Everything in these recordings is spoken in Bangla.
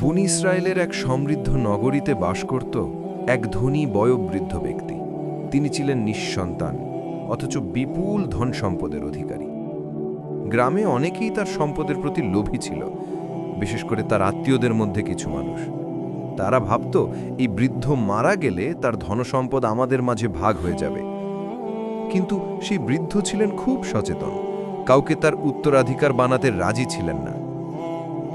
বনি ইসরায়েলের এক সমৃদ্ধ নগরীতে বাস করত এক ধনী বয়োবৃদ্ধ ব্যক্তি। তিনি ছিলেন নিঃসন্তান, অথচ বিপুল ধন সম্পদের অধিকারী। গ্রামে অনেকেই তার সম্পদের প্রতি লোভী ছিল, বিশেষ করে তার আত্মীয়দের মধ্যে কিছু মানুষ। তারা ভাবত, এই বৃদ্ধ মারা গেলে তার ধনসম্পদ আমাদের মাঝে ভাগ হয়ে যাবে। কিন্তু সেই বৃদ্ধ ছিলেন খুব সচেতন, কাউকে তার উত্তরাধিকার বানাতে রাজি ছিলেন না।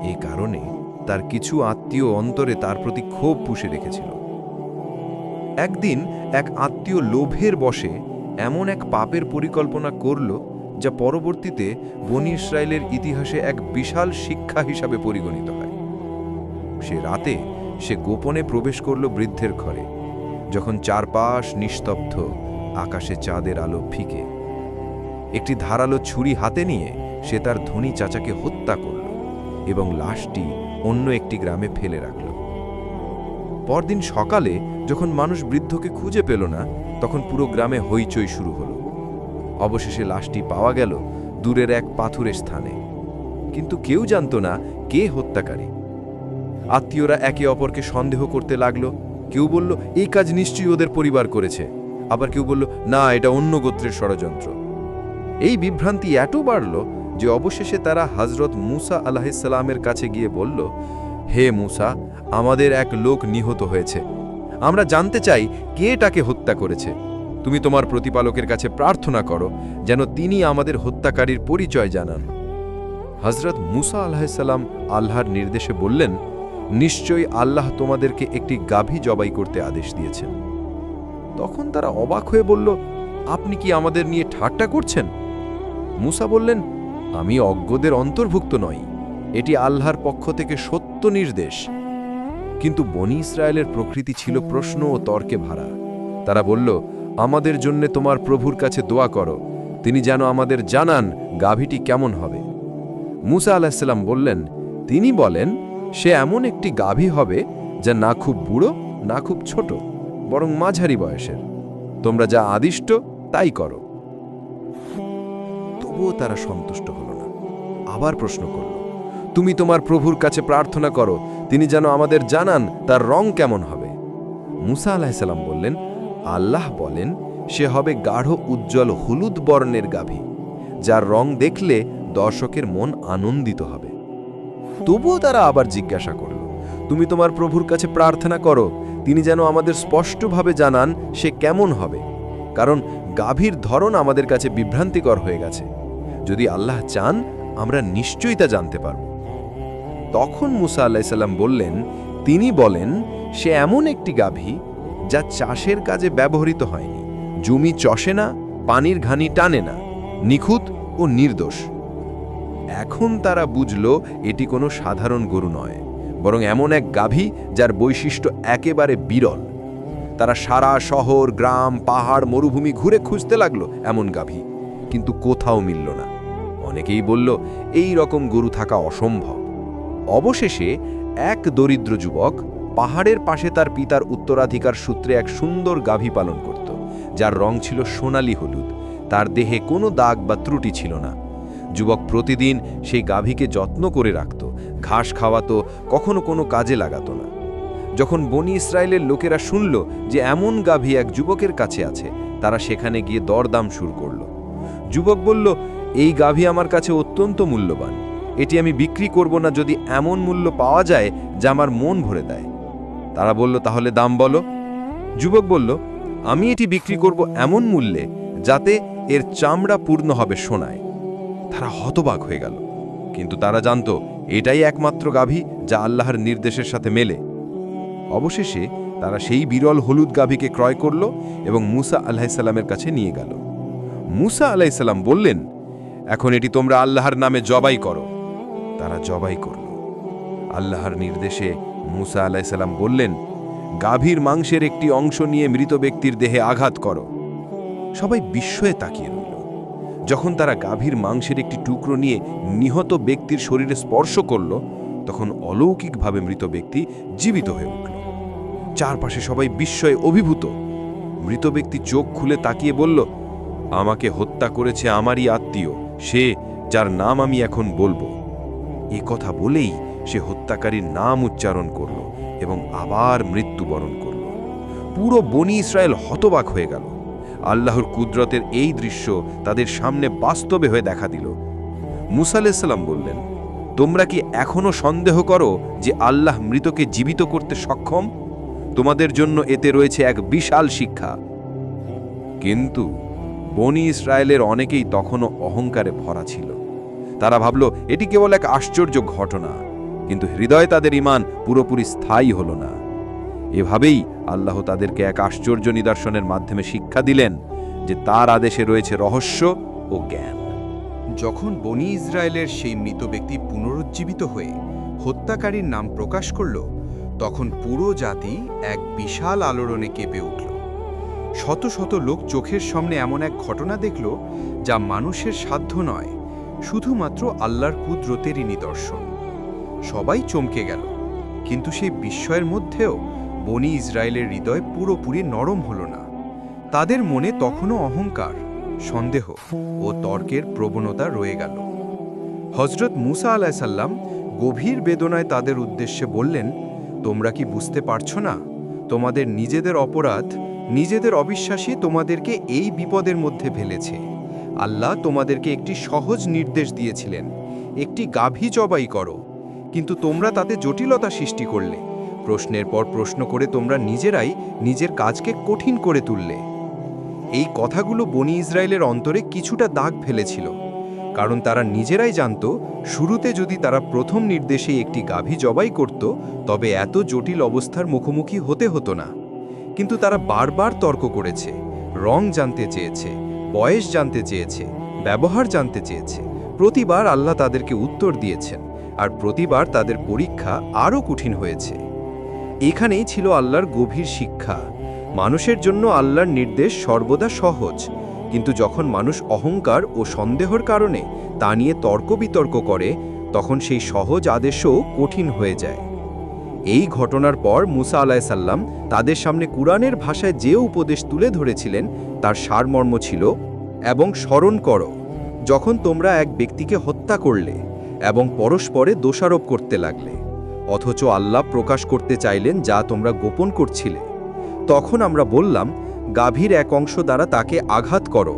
এ কারণে তার কিছু আত্মীয় অন্তরে তার প্রতি ক্ষোভ পুষে রেখেছিল। একদিন এক আত্মীয় লোভের বসে এমন এক পাপের পরিকল্পনা করল, যা পরবর্তীতে বনি ইসরায়েলের ইতিহাসে এক বিশাল শিক্ষা হিসাবে পরিগণিত হয়। সে রাতে সে গোপনে প্রবেশ করল বৃদ্ধের ঘরে, যখন চারপাশ নিস্তব্ধ, আকাশে চাঁদের আলো ফিকে। একটি ধারালো ছুরি হাতে নিয়ে সে তার ধনী চাচাকে হত্যা করল এবং লাশটি অন্য একটি গ্রামে ফেলে রাখল। পরদিন সকালে যখন মানুষ বৃদ্ধকে খুঁজে পেল না, তখন পুরো গ্রামে হইচই শুরু হলো। অবশেষে লাশটি পাওয়া গেল দূরের এক পাথুরের স্থানে। কিন্তু কেউ জানত না কে হত্যাকারী। আত্মীয়রা একে অপরকে সন্দেহ করতে লাগল। কেউ বলল, এই কাজ নিশ্চয়ই ওদের পরিবার করেছে। আবার কেউ বলল, না, এটা অন্য গোত্রের ষড়যন্ত্র। এই বিভ্রান্তি এত বাড়ল যে অবশেষে তারা হজরত মুসা আলাহিসাল্লামের কাছে গিয়ে বলল, হে মুসা, আমাদের এক লোক নিহত হয়েছে। আমরা জানতে চাই কে তাকে হত্যা করেছে। তুমি তোমার প্রতিপালকের কাছে প্রার্থনা করো যেন তিনি আমাদের হত্যাকারীর পরিচয় জানান। হজরত মুসা আলাহিসাল্লাম আল্লাহর নির্দেশে বললেন, নিশ্চয়ই আল্লাহ তোমাদেরকে একটি গাভী জবাই করতে আদেশ দিয়েছেন। তখন তারা অবাক হয়ে বলল, আপনি কি আমাদের নিয়ে ঠাট্টা করছেন? মুসা বললেন আমি অজ্ঞদের অন্তর্ভুক্ত নই। এটি আল্লাহর পক্ষ থেকে সত্য নির্দেশ। কিন্তু বনি ইসরায়েলের প্রকৃতি ছিল প্রশ্ন ও তর্কে ভাড়া তারা বলল, আমাদের জন্যে তোমার প্রভুর কাছে দোয়া করো। তিনি যেন আমাদের জানান গাভীটি কেমন হবে। মুসা আলাহিসাল্লাম বললেন, তিনি বলেন, সে এমন একটি গাভী হবে যা না খুব বুড়ো, না খুব ছোট, বরং মাঝারি বয়সের। তোমরা যা আদিষ্ট, তাই করো। তবুও তারা সন্তুষ্ট হল আবার প্রশ্ন করল, তুমি তোমার প্রভুর কাছে প্রার্থনা করো, তিনি যেন আমাদের জানান তার রং কেমন হবে? মুসা আলাহিসাল্লাম বললেন, আল্লাহ বলেন, সে হবে গাঢ়, উজ্জ্বল, হলুদ বর্ণের গাভী, যার রং দেখলে দর্শকের মন আনন্দিত হবে। তবুও তারা আবার জিজ্ঞাসা করল, তুমি তোমার প্রভুর কাছে প্রার্থনা করো, তিনি যেন আমাদের স্পষ্টভাবে জানান সে কেমন হবে? কারণ গাভীর ধরন আমাদের কাছে বিভ্রান্তিকর হয়ে গেছে। যদি আল্লাহ চান আমরা নিশ্চয়ই তা জানতে পারব। তখন মুসা আল্লাহিসাল্লাম বললেন, তিনি বলেন, সে এমন একটি গাভী যা চাষের কাজে ব্যবহৃত হয়নি। জমি চষে না, পানির ঘানি টানে না, নিখুঁত ও নির্দোষ। এখন তারা বুঝল এটি কোনো সাধারণ গরু নয়, বরং এমন এক গাভী যার বৈশিষ্ট্য একেবারে বিরল। তারা সারা শহর, গ্রাম, পাহাড়, মরুভূমি ঘুরে খুঁজতে লাগল এমন গাভী, কিন্তু কোথাও মিলল না। অনেকেই বলল, এই রকম গরু থাকা অসম্ভব। অবশেষে এক দরিদ্র যুবক পাহাড়ের পাশে তার পিতার উত্তরাধিকার সূত্রে এক সুন্দর গাভী পালন করত, যার রং ছিল সোনালি হলুদ। তার দেহে কোনো দাগ বা ত্রুটি ছিল না। যুবক প্রতিদিন সেই গাভীকে যত্ন করে রাখত, ঘাস খাওয়াতো, কখনো কোনো কাজে লাগাতো না। যখন বনি ইসরায়েলের লোকেরা শুনল যে এমন গাভী এক যুবকের কাছে আছে, তারা সেখানে গিয়ে দরদাম শুরু করল। যুবক বলল এই গাভী আমার কাছে অত্যন্ত মূল্যবান। এটি আমি বিক্রি করব না যদি এমন মূল্য পাওয়া যায় যা আমার মন ভরে দেয়। তারা বলল, তাহলে দাম বলো। যুবক বলল, আমি এটি বিক্রি করব এমন মূল্যে যাতে এর চামড়া পূর্ণ হবে সোনায়। তারা হতবাক হয়ে গেল। কিন্তু তারা জানত, এটাই একমাত্র গাভী যা আল্লাহর নির্দেশের সাথে মেলে। অবশেষে তারা সেই বিরল হলুদ গাভীকে ক্রয় করল এবং মুসা আলাহিসাল্লামের কাছে নিয়ে গেল। মুসা আলাহিসাল্লাম বললেন এখন এটি তোমরা আল্লাহর নামে জবাই করো। তারা জবাই করল। আল্লাহর নির্দেশে মুসা আলাহিসাল্লাম বললেন, গাভীর মাংসের একটি অংশ নিয়ে মৃত ব্যক্তির দেহে আঘাত করো। সবাই বিস্ময়ে তাকিয়ে রইল। যখন তারা গাভীর মাংসের একটি টুকরো নিয়ে নিহত ব্যক্তির শরীরে স্পর্শ করল, তখন অলৌকিকভাবে মৃত ব্যক্তি জীবিত হয়ে উঠল। চারপাশে সবাই বিস্ময়ে অভিভূত। মৃত ব্যক্তি চোখ খুলে তাকিয়ে বলল, আমাকে হত্যা করেছে আমারই আত্মীয়। সে যার নাম আমি এখন বলব। এ কথা বলেই সে হত্যাকারীর নাম উচ্চারণ করল এবং আবার মৃত্যুবরণ করল। পুরো বনি ইসরায়েল হতবাক হয়ে গেল। আল্লাহর কুদরতের এই দৃশ্য তাদের সামনে বাস্তবে হয়ে দেখা দিল। মুসা আলাইসাল্লাম বললেন, তোমরা কি এখনও সন্দেহ করো যে আল্লাহ মৃতকে জীবিত করতে সক্ষম? তোমাদের জন্য এতে রয়েছে এক বিশাল শিক্ষা। কিন্তু বনি ইসরায়েলের অনেকেই তখনও অহংকারে ভরা ছিল। তারা ভাবল, এটি কেবল এক আশ্চর্য ঘটনা, কিন্তু হৃদয় তাদের ইমান পুরোপুরি স্থায়ী হল না। এভাবেই আল্লাহ তাদেরকে এক আশ্চর্য নিদর্শনের মাধ্যমে শিক্ষা দিলেন যে তার আদেশে রয়েছে রহস্য ও জ্ঞান। যখন বনি ইসরায়েলের সেই মৃত ব্যক্তি পুনরুজ্জীবিত হয়ে হত্যাকারীর নাম প্রকাশ করল, তখন পুরো জাতি এক বিশাল আলোড়নে কেঁপে উঠল। শত শত লোক চোখের সামনে এমন এক ঘটনা দেখল যা মানুষের সাধ্য নয়, শুধুমাত্র আল্লাহর কুদরতেরই নিদর্শন। সবাই চমকে গেল, কিন্তু সেই বিস্ময়ের মধ্যেও বনি ইসরায়েলের হৃদয় পুরোপুরি নরম হল না। তাদের মনে তখনও অহংকার, সন্দেহ ও তর্কের প্রবণতা রয়ে গেল। হজরত মুসা আলাইসাল্লাম গভীর বেদনায় তাদের উদ্দেশ্যে বললেন, তোমরা কি বুঝতে পারছ না? তোমাদের নিজেদের অপরাধ নিজেদের অবিশ্বাসী তোমাদেরকে এই বিপদের মধ্যে ফেলেছে। আল্লাহ তোমাদেরকে একটি সহজ নির্দেশ দিয়েছিলেন, একটি গাভী জবাই করো। কিন্তু তোমরা তাতে জটিলতা সৃষ্টি করলে। প্রশ্নের পর প্রশ্ন করে তোমরা নিজেরাই নিজের কাজকে কঠিন করে তুললে। এই কথাগুলো বনি ইসরায়েলের অন্তরে কিছুটা দাগ ফেলেছিল, কারণ তারা নিজেরাই জানত, শুরুতে যদি তারা প্রথম নির্দেশে একটি গাভী জবাই করত, তবে এত জটিল অবস্থার মুখোমুখি হতে হতো না। কিন্তু তারা বারবার তর্ক করেছে। রং জানতে চেয়েছে, বয়স জানতে চেয়েছে, ব্যবহার জানতে চেয়েছে। প্রতিবার আল্লাহ তাদেরকে উত্তর দিয়েছেন আর প্রতিবার তাদের পরীক্ষা আরও কঠিন হয়েছে। এখানেই ছিল আল্লাহর গভীর শিক্ষা। মানুষের জন্য আল্লাহর নির্দেশ সর্বদা সহজ, কিন্তু যখন মানুষ অহংকার ও সন্দেহর কারণে তা নিয়ে তর্ক বিতর্ক করে, তখন সেই সহজ আদেশও কঠিন হয়ে যায়। এই ঘটনার পর মুসা আলাইসাল্লাম তাদের সামনে কুরআনের ভাষায় যে উপদেশ তুলে ধরেছিলেন, তার সারমর্ম ছিল, এবং স্মরণ করো, যখন তোমরা এক ব্যক্তিকে হত্যা করলে এবং পরস্পরে দোষারোপ করতে লাগলে, অথচ আল্লাহ প্রকাশ করতে চাইলেন যা তোমরা গোপন করছিলে। তখন আমরা বললাম, গাভীর এক অংশ দ্বারা তাকে আঘাত করো।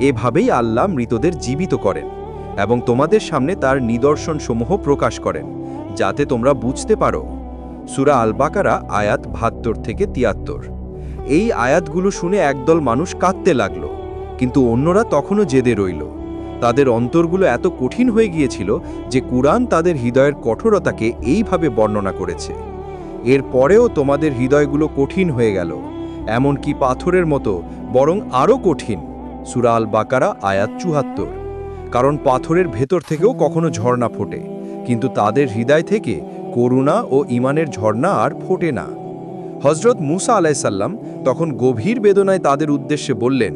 এভাবেই আল্লাহ মৃতদের জীবিত করেন এবং তোমাদের সামনে তার নিদর্শনসমূহ প্রকাশ করেন, যাতে তোমরা বুঝতে পারো সুরা আল বাকারা আয়াত বাহাত্তর থেকে তিয়াত্তর। এই আয়াতগুলো শুনে একদল মানুষ কাঁদতে লাগল, কিন্তু অন্যরা তখনও জেদে রইল। তাদের অন্তরগুলো এত কঠিন হয়ে গিয়েছিল যে কুরআন তাদের হৃদয়ের কঠোরতাকে এইভাবে বর্ণনা করেছে। এর পরেও তোমাদের হৃদয়গুলো কঠিন হয়ে গেল, এমনকি পাথরের মতো, বরং আরও কঠিন, সুরা আল বাকারা আয়াত চুহাত্তর কারণ পাথরের ভেতর থেকেও কখনো ঝর্ণা ফোটে, কিন্তু তাদের হৃদয় থেকে করুণা ও ইমানের ঝর্ণা আর ফোটে না। হজরত মুসা আলাইসাল্লাম তখন গভীর বেদনায় তাদের উদ্দেশ্যে বললেন,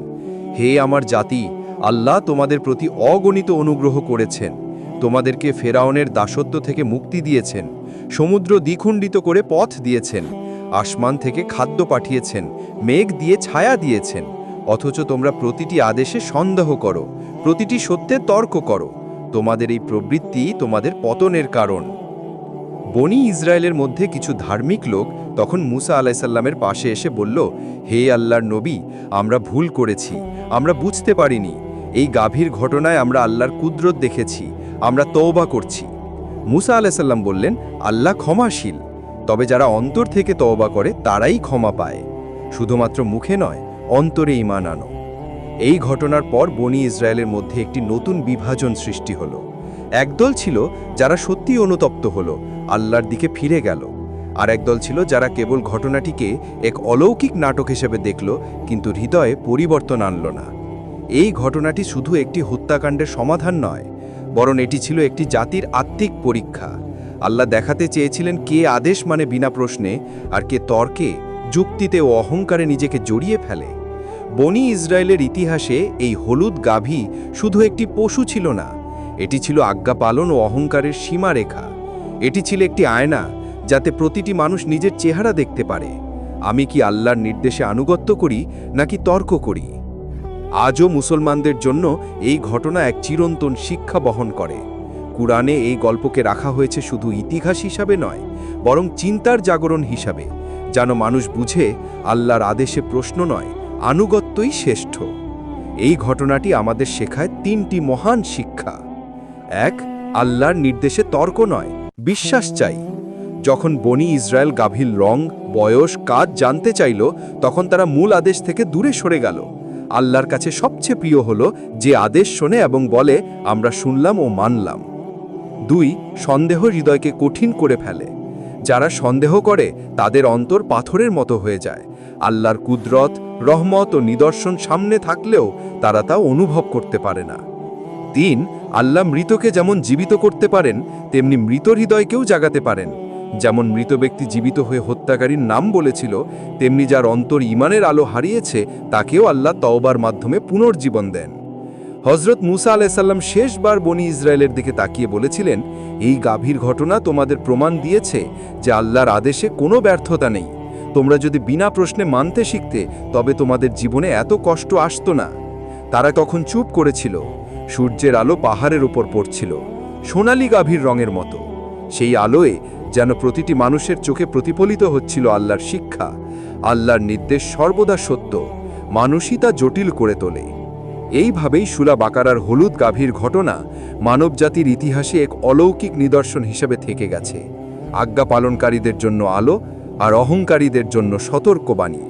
হে আমার জাতি, আল্লাহ তোমাদের প্রতি অগণিত অনুগ্রহ করেছেন। তোমাদেরকে ফেরাউনের দাসত্ব থেকে মুক্তি দিয়েছেন, সমুদ্র দ্বিখণ্ডিত করে পথ দিয়েছেন, আসমান থেকে খাদ্য পাঠিয়েছেন, মেঘ দিয়ে ছায়া দিয়েছেন। অথচ তোমরা প্রতিটি আদেশে সন্দেহ করো, প্রতিটি সত্যে তর্ক করো। তোমাদের এই প্রবৃত্তি তোমাদের পতনের কারণ। বনি ইসরায়েলের মধ্যে কিছু ধার্মিক লোক তখন মুসা আলাইসাল্লামের পাশে এসে বলল, হে আল্লাহর নবী, আমরা ভুল করেছি, আমরা বুঝতে পারিনি। এই গাভীর ঘটনায় আমরা আল্লাহর কুদরত দেখেছি, আমরা তওবা করছি। মুসা আলাইসাল্লাম বললেন, আল্লাহ ক্ষমাশীল। তবে যারা অন্তর থেকে তওবা করে, তারাই ক্ষমা পায়। শুধুমাত্র মুখে নয়, অন্তরে ইমান আনো। এই ঘটনার পর বনি ইসরায়েলের মধ্যে একটি নতুন বিভাজন সৃষ্টি হলো। একদল ছিল যারা সত্যি অনুতপ্ত হলো আল্লাহর দিকে ফিরে গেল। আর একদল ছিল যারা কেবল ঘটনাটিকে এক অলৌকিক নাটক হিসেবে দেখল, কিন্তু হৃদয়ে পরিবর্তন আনল না। এই ঘটনাটি শুধু একটি হত্যাকাণ্ডের সমাধান নয়, বরং এটি ছিল একটি জাতির আত্মিক পরীক্ষা। আল্লাহ দেখাতে চেয়েছিলেন কে আদেশ মানে বিনা প্রশ্নে আর কে তর্কে, যুক্তিতে ও অহংকারে নিজেকে জড়িয়ে ফেলে। বনি ইসরায়েলের ইতিহাসে এই হলুদ গাভী শুধু একটি পশু ছিল না, এটি ছিল আজ্ঞা পালন ও অহংকারের সীমারেখা। এটি ছিল একটি আয়না যাতে প্রতিটি মানুষ নিজের চেহারা দেখতে পারে। আমি কি আল্লাহর নির্দেশে আনুগত্য করি নাকি তর্ক করি? আজও মুসলমানদের জন্য এই ঘটনা এক চিরন্তন শিক্ষা বহন করে। কুরআনে এই গল্পকে রাখা হয়েছে শুধু ইতিহাস হিসাবে নয়, বরং চিন্তার জাগরণ হিসাবে, যেন মানুষ বুঝে আল্লাহর আদেশে প্রশ্ন নয়, আনুগত্যই শ্রেষ্ঠ। এই ঘটনাটি আমাদের শেখায় তিনটি মহান শিক্ষা। এক, আল্লাহর নির্দেশে তর্ক নয় বিশ্বাস চাই। যখন বনি ইসরায়েল গাভীর রং, বয়স, কাজ জানতে চাইল, তখন তারা মূল আদেশ থেকে দূরে সরে গেল। আল্লাহর কাছে সবচেয়ে প্রিয় হল যে আদেশ শোনে এবং বলে, আমরা শুনলাম ও মানলাম। দুই, সন্দেহ হৃদয়কে কঠিন করে ফেলে। যারা সন্দেহ করে, তাদের অন্তর পাথরের মতো হয়ে যায়। আল্লাহর কুদরত, রহমত ও নিদর্শন সামনে থাকলেও তারা তা অনুভব করতে পারে না। তিন আল্লাহ মৃতকে যেমন জীবিত করতে পারেন, তেমনি মৃত হৃদয়কেও জাগাতে পারেন। যেমন মৃত ব্যক্তি জীবিত হয়ে হত্যাকারীর নাম বলেছিল, তেমনি যার অন্তর ইমানের আলো হারিয়েছে, তাকেও আল্লাহ তওবার মাধ্যমে পুনর্জীবন দেন। হজরত মুসা আলাইসাল্লাম শেষবার বনি ইসরায়েলের দিকে তাকিয়ে বলেছিলেন, এই গাভীর ঘটনা তোমাদের প্রমাণ দিয়েছে যে আল্লাহর আদেশে কোনো ব্যর্থতা নেই। তোমরা যদি বিনা প্রশ্নে মানতে শিখতে, তবে তোমাদের জীবনে এত কষ্ট আসত না। তারা তখন চুপ করেছিল। সূর্যের আলো পাহাড়ের উপর পড়ছিল, সোনালি গাভীর রঙের মতো। সেই আলোয় যেন প্রতিটি মানুষের চোখে প্রতিফলিত হচ্ছিল আল্লাহর শিক্ষা, আল্লাহর নির্দেশ সর্বদা সত্য, মানুষই তা জটিল করে তোলে। এইভাবেই সুলা বাকারার হলুদ গাভীর ঘটনা মানবজাতির ইতিহাসে এক অলৌকিক নিদর্শন হিসেবে থেকে গেছে। আজ্ঞা পালনকারীদের জন্য আলো আর অহংকারীদের জন্য সতর্কবাণী।